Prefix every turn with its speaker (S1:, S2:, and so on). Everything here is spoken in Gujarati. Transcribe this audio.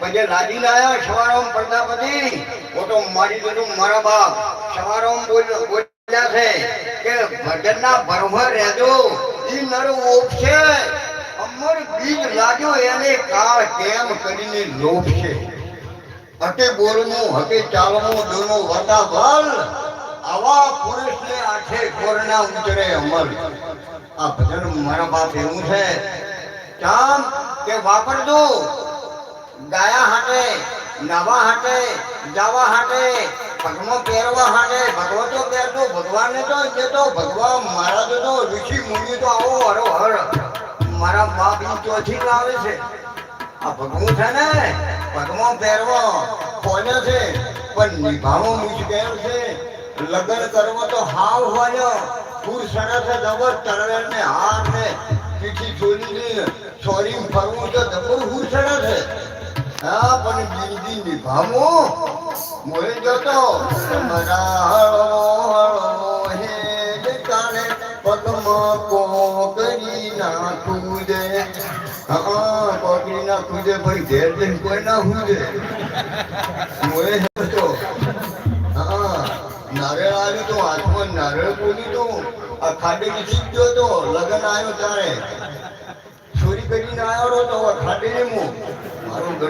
S1: પછી લાદી લાયા સવારોમ પ્રજાપતિ મોટો મારી દીધું મારા બાપ સવારોમ બોલ, બોલ્યા છે કે ભજનના ભરભર રહેજો, ઈ નર ઓપશે અમર બીજ લાગ્યો એને કાળ કેમ કરીને લોપશે હકે બોલનું, હકે ચાલનું દોનો વતા બલ આવા પુરુષને આઠે કોરના ઉતરે અમર. આ ભજન મારા બાપ એવું છે. કામ કે વાપરજો. ગાયા હાટે, નાવા હાટે, જાવા હાટે પગમો પહેરવા હાટે ભગવતો પહેરતો ભગવાનને તો જે તો ભગવાન મારા તો, ઋષિ મુનિ તો આવો હરો હર. મારા બાપની ચોથી લાવે છે. આ ભગવું છે ને પગમો પહેરવો કોને છે, પણ નિભાવો મુશ્કેલ છે. લગ્ન કરવો તો હાવ હોય. પૂર સરસ જબર તરવેલ ને હાર ને પીઠી ચોરી ચોરી ફરવું તો જબર હું સરસ છે જિંદગી નિભાવો. મોય જતો મારા હળવો હળવો હે દે હા કોકરી નાખું દે ભાઈ ઘેર જઈને કોઈ ના હુંદે મોય જતો, હા, નારિયેળ આવ્યું તો હાથમાં નારિયેળ બોલી તો આ ખાડેથી ગયો તો લગન આવ્યો ત્યારે. ચોરી કરીને આવ્યો તો ખાડે ને હું મારો